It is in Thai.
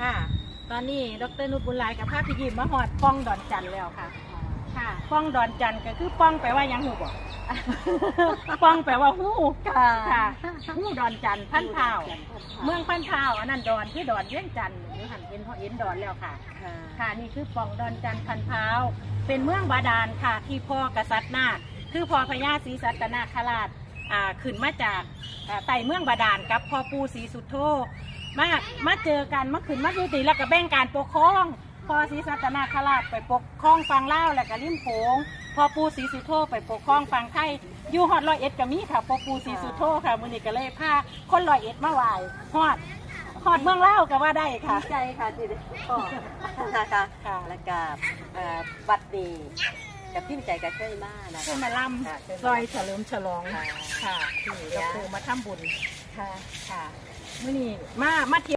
ค่ะ ตอนนี้ดรนุชบุญหลายกับภาพพี่ยิมมาหอดป้องดอนจันทร์แล้วค่ะ ค่ะป้องดอนจันทร์ก็คือป้องแปลว่าหยังหูบอกป้องแปลว่าหูค่ะค่ะหูดอนจันทร์พันเผาวเมืองพันเผาวอันนั้นดอนคือดอนเวียงจันทร์นี่หันเป็นพอเอ็นดอนแล้วค่ะ ค่ะค่ะนี่คือปองดอนจันทร์พันเท้าวเป็นเมืองบาดาลค่ะ ที่พ่อกษัตริย์นาคคือพ่อพญาศรีสัตนาคราชอ่าขึ้นมาจากอ่าไต่เมืองบาดาลกับพ่อปู่ศรีสุโธ มามาเจอกันมาขึ้นมาอยู่ตีแล้วก็แบ่งการปกครองพ่อศรีสัตนาคราชไปปกครองฟังเล่าวแล้วก็ริมโขงพ่อปู่ศรีสุโธไปปกครองฟังไทยอยู่ฮอดร้อยเอ็ดก็มีค่ะพ่อปู่ศรีสุโธค่ะมื้อนี้ก็เลยพาคนร้อยเอ็ดมาไหว้ฮอดฮอดเมืองเล่าวก็ว่าได้ค่ะ ดีใจค่ะที่ได้พ่อนะคะค่ะ แล้วก็เอ่อบัดดีกับพิมพ์ใจกับเคยมานะขึ้นคะมาล่ค่ะำซอยเฉลิมฉลอง ค่ะ ค่ะที่เราคือมาทำบุญค่ะค่ะ มื่อนี้มามาเที่ยว